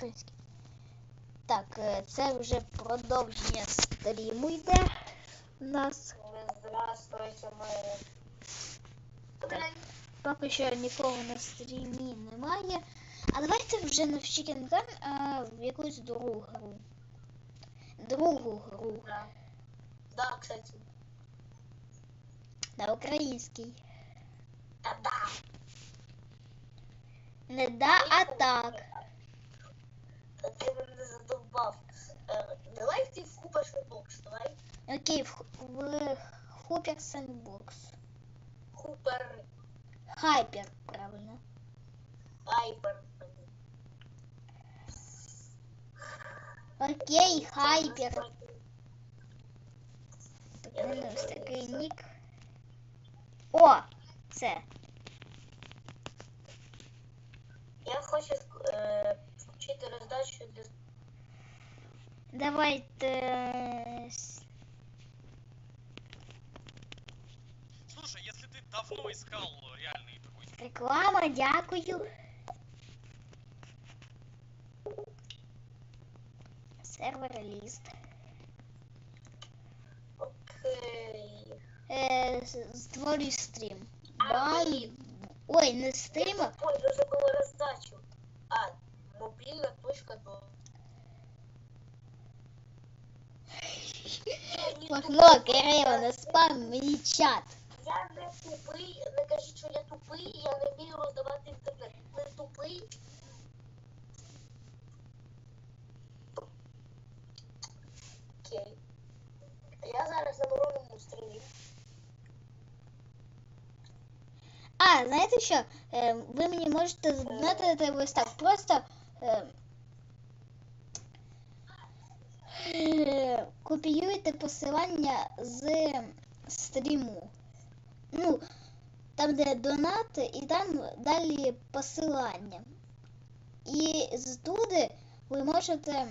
український. Так, е, це вже продовження стріму йде у нас. Здравствуйте. Так. Поки що нікого на стрімі немає. А давайте вже на Chicken Gun а, в якусь другу гру. Другу гру. Да. Да, кстати. На українській. Да, да. Не да, а так. Ти мене задовбав. Е, Давай ти в купашний бокс, давай. Окей, в, в Хупер Sandbox. Хупер, Хайпер, правильно. хайпер. Окей, хайпер. Ось такий нік. О! Це. Я хочу е, включити роздачу для Давайте. с- Слушай, если ты давно искал реальный такой Реклама, дякую. Сервер ліст. Окей. Е, з- створюй стрім. Бан. Ой, не стрима. Ой, нужно было раздачу. А, мобильная точка до. Махно, Кирило, не спам мені чат. Я не тупий, не кажіть, що я тупий, я не вмію роздавати інтернет. Не тупий. Окей. Я зараз на вороному стрімі. А, знаєте що? Е, ви мені можете задонатити ось так. Просто е, е, копіюйте посилання з стріму. Ну, там, де донати, і там далі посилання. І туди ви можете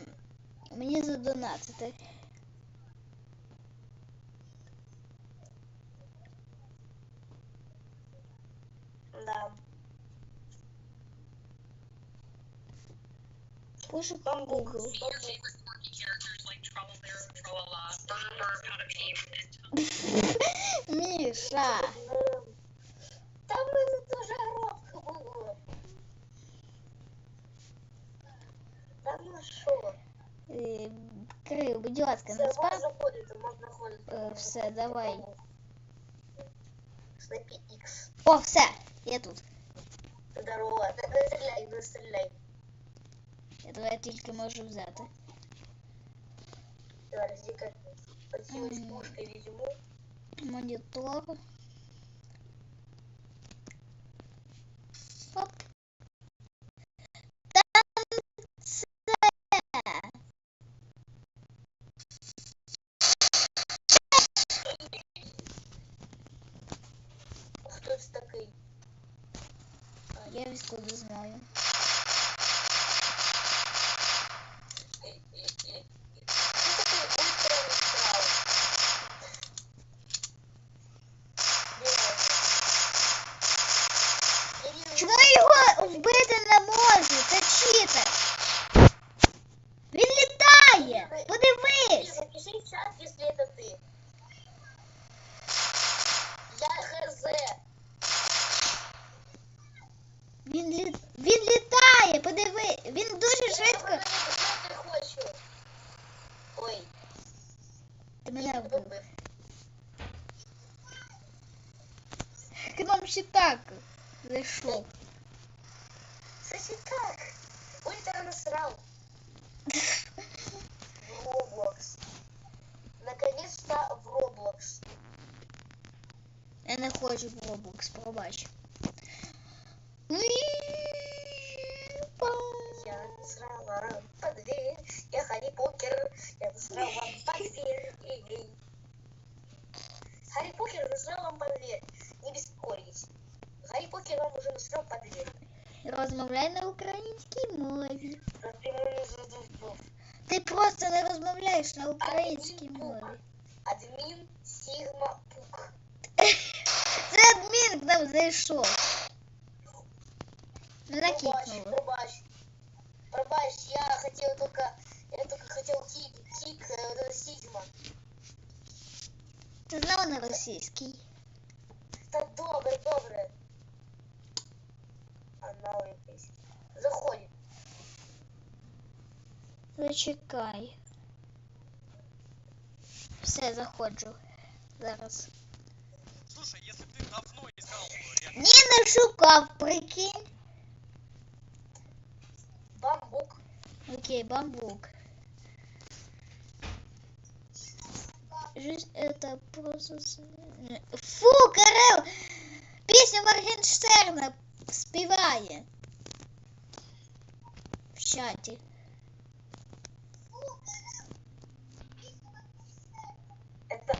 мені задонатити. Да. Пошук Там був Google. Міша. Там в мене дуже громко було. Там ну що? Е, Кирил, будь ласка, Все, не спам. можна заходити, можна ходити. Е, все, давай. Снайпі X. О, все, я тут. Здорово. Не, не стріляй, не стріляй. Я тебе тільки можу взяти. Зараз тільки оці ось Мгм. пушки візьму. Монітор. Оп. Там це. Хто це такий? Я відкуди знаю. Вбити не можна? Це Кстати, так. Ультра насрал. В Roblox. Наконец-то в Roblox. Я не хочу в Roblox, пробач. Ну. Я насрал вам под дверь. Я Харри Покер. Я насрал вам под дверь. Харри Покер насрал вам под дверь. Не беспокойтесь. Гарри Покер вам уже насрал под дверь Розмовляй на українській мові. Но ты меня задолбал. Ти просто не розмовляєш на українській мові. Админ Сигма Пук. Це адмін к нам зайшов. Мене Пробач, кікнули. пробач. Пробач, знаешь, я хотел только, я только хотел кик, кик, э, вот это Сигма. Ти знову на російський. Та добре, добре. Анал якийсь. Заходить. Зачекай. Все, заходжу. Зараз. Слушай, если ты давно искал не шукав, прикинь. Бамбук. Окей, бамбук. Жизнь это просто... Фу, Карел! Пісню Моргенштерна співає. В чаті. Это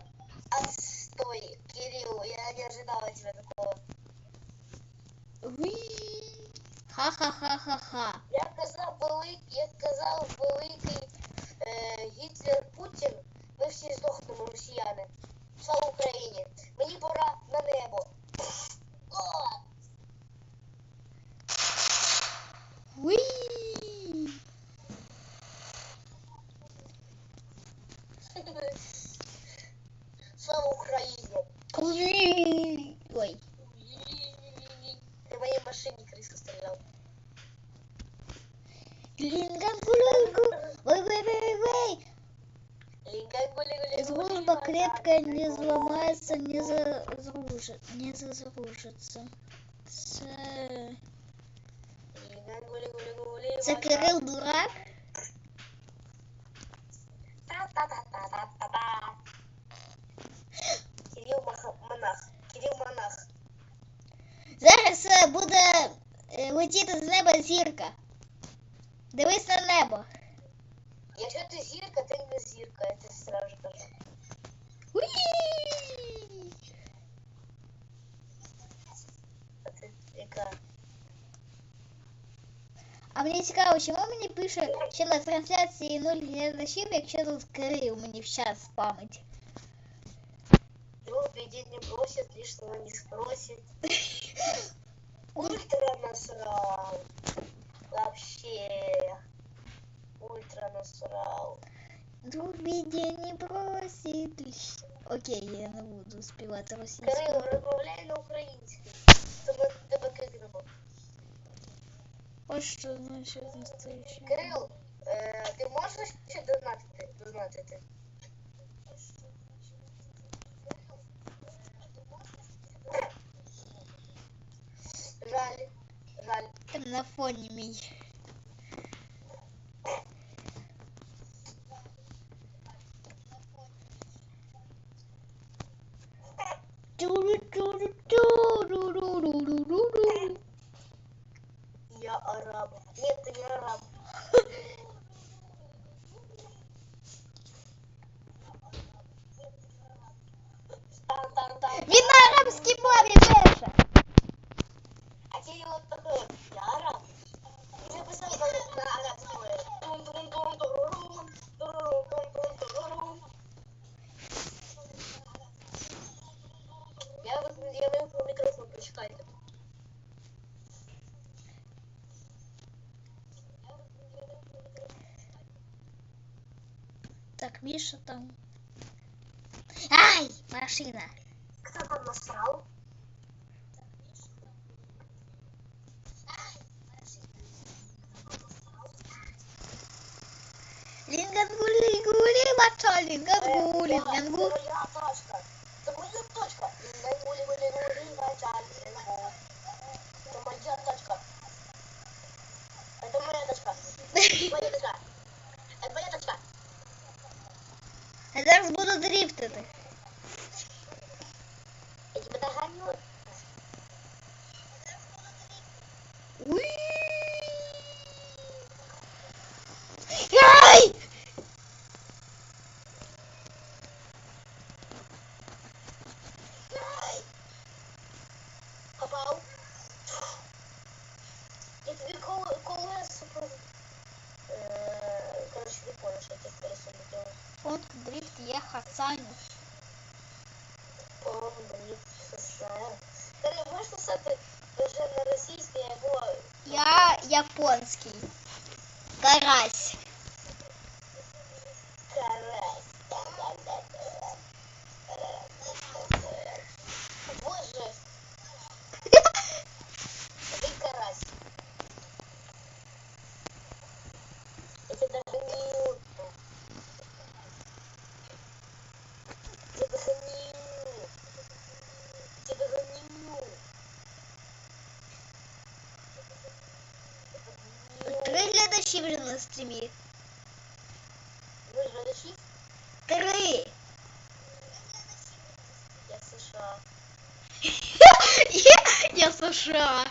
отстой, Кирилл. Я не ожидал от тебя такого. Уі. Ха-ха-ха-ха-ха. Я казав великий, я казав великий е, Гітлер зламається, не зазружи, не зазружиться. Це... Це Кирил дурак? Та-та-та-та-та-та. Кирилл Маха- монах. Кирилл монах. Зараз е, буде е, летіти з неба зірка. Дивись на небо. Якщо ти зірка, ти не зірка, я тобі сразу кажу. Уі! А ти яка? А мені цікаво, чому мені пише, що на трансляції 0 глядачів, якщо тут Кирил мені в час спамить. Друг в беде не бросит, лишнего не спросит. Ультра насрал. Вообще. Ультра насрал. Друг в біді не просить. Окей, я не буду співати російською. Кирило, розмовляй на українській. Тебе кикнемо. Ось що значить настоящий. Кирил, е, ти можеш ще донатити? Донатити? Жаль, жаль. Там на фоні мій. Так, Міша там. Ай, машина. Кто там насрал? Лингангули-гули, мачо, Э, лингангу, Это лингангу. моя точка. Это моя точка. Гули-гули-гули, мачаль, лингу. Это моя точка. Это моя точка. Моя точка. Это моя точка. Я зараз буду дрифтити. Я тебя догоню. Я хасаню. О, блин, сосаю. Скорее, можешь писати вже на російській або... Я японський. Карась. Карась. Боже. Карась. Я догоню. вже на стрімі. Ви ж глядачі? Три. Я в США. Я, я США.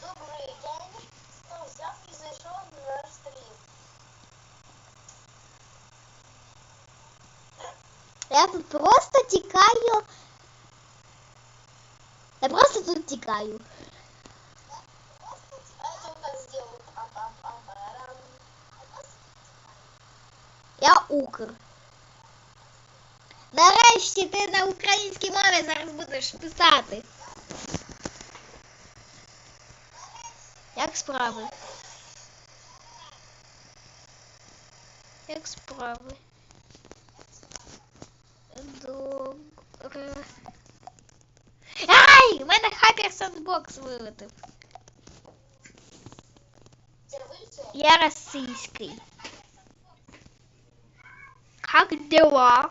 Добрий день. Хто взяв і зайшов на наш стрім? Я тут просто тікаю. Я просто тут тікаю. Я Укр. Нарешті ти на українській мові зараз будеш писати. Як справи? Як справи? Добре. Ай! У мене хакер сандбокс вилетив. Я російський. Как дела?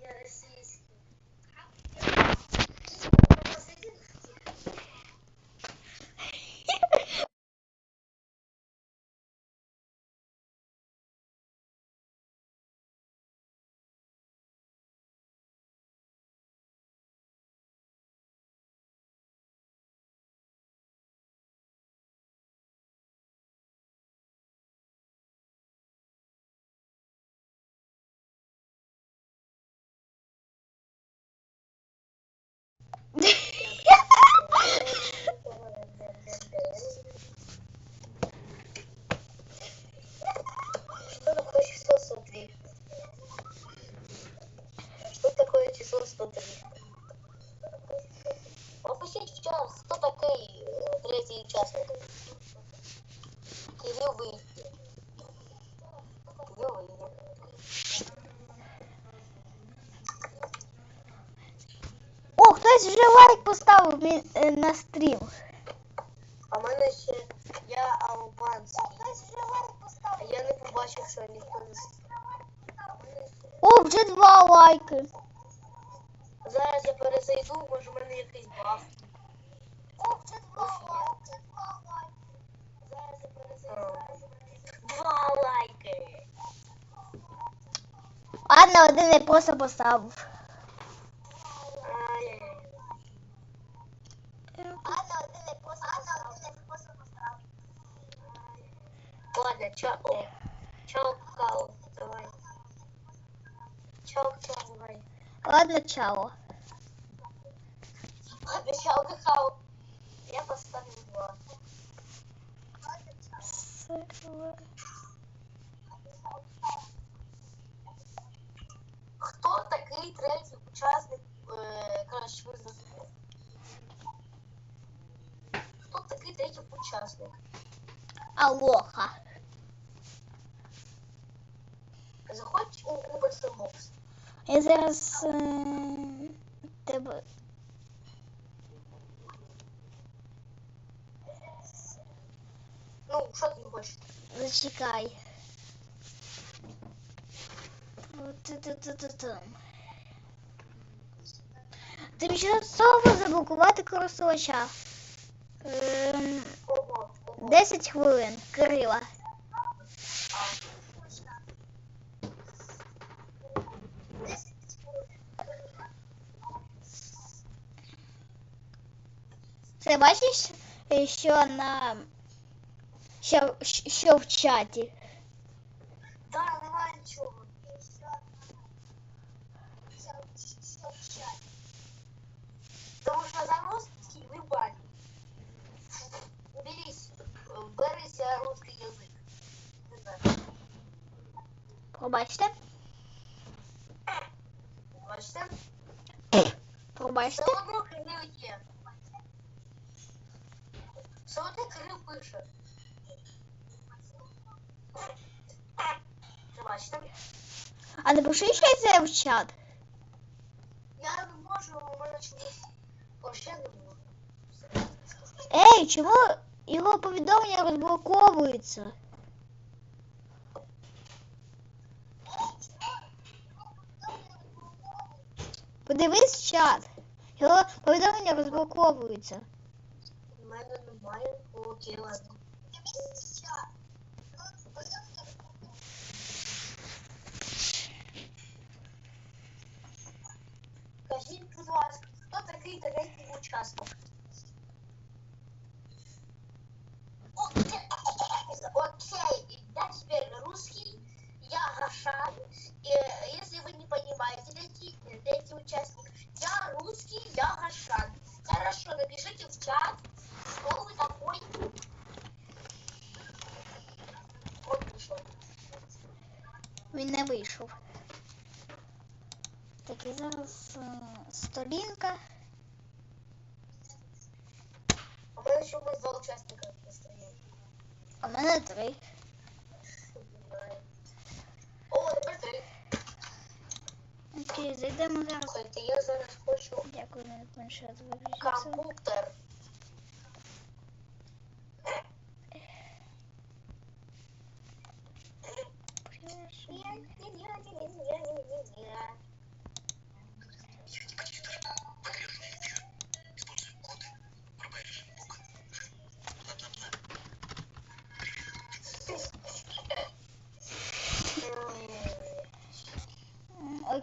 Я російський. Что такое число 103? Что такое число 103? Опустить в час. Кто такой э, третий участник? Кирилл выйди. Кирилл выйди. О, хтось вже лайк поставив мі- е, на стрім. А в мене ще я албанський. А я не побачив, що ніхто не с- О, вже два лайки. Зараз я перезайду, може в мене якийсь баг. О, вже два лайки. Зараз я перезайду. Два лайки. Ладно, один я просто поставив. Ладно. Ладно, чао. Чао, као. Давай. Чао, чао, давай. Ладно, чао. Ладно, чао, какао. Я поставил два. Хто такий третій учасник? Е, коротше, ви зрозуміли. Хто такий третій учасник? Алоха. Заходь у клуб Xbox. Я зараз е, тебе. Ну, що ти хочеш? Зачекай. Ту-ту-ту-ту-тум. Тимчасово заблокувати користувача. Ем, Ого, ого. 10 хвилин. Кирила. Це бачиш, е, що на що, що в чаті? Пробачте. Бачите? Пробачте. Солодок крив є. Солодок крив пише. Пробачте. А напиши ще це в чат. Я не можу, у мене чомусь. Не можу. Ей, чому його повідомлення розблоковуються? Подивись чат. Його повідомлення розблоковуються. У мене немає. Окей, ладно. Кажіть, будь ласка, хто такий третій учасник? Сторінка. У меня еще будет два участника настроения. У мене три. О, тепер три. Окей, зайдемо зараз. Слухайте, я зараз хочу Дякую, на планшет виключився. комп'ютер. М,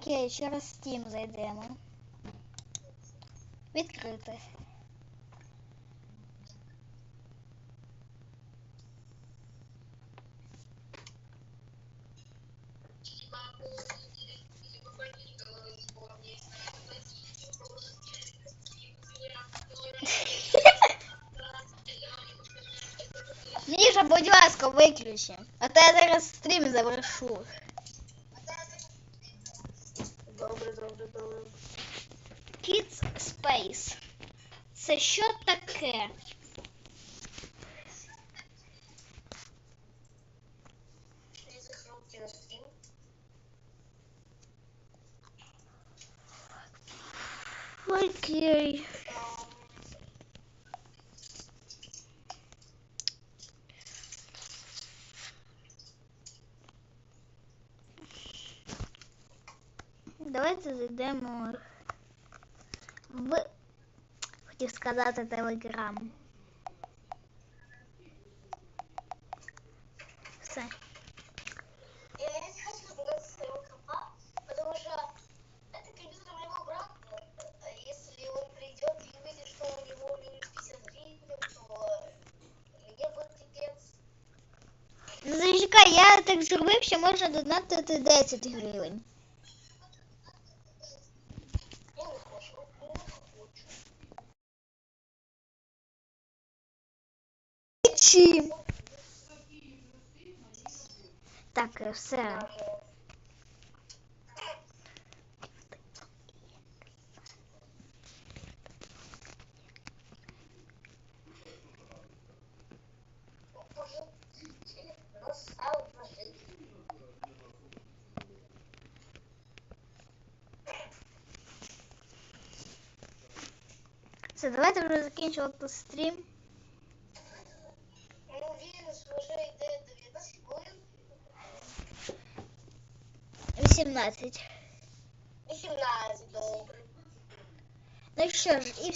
Окей, через Steam зайдемо. Відкрити. Міша, будь ласка, виключи. А то я зараз стрім завершу. Добре. Kids Space. Це що таке? Окей. Ам, Давайте зайдемо в хотів сказати телеграм. Все. Я не хочу туда своего компа, потому что это компьютер моего брата. Если он придет и увидит, что у него минус 50 гривен, то мне будет пипец. Зачекай, я так зробив, що можна донатити 10 гривень. Я не хочу. Я не хочу. Чим? Так, е, все. Даже. Боже, настал жизнь. Все, давайте вже закінчувати стрім. Ну, він ж вже йде 19 хвилин. 18. 18, добре. Ну що ж, і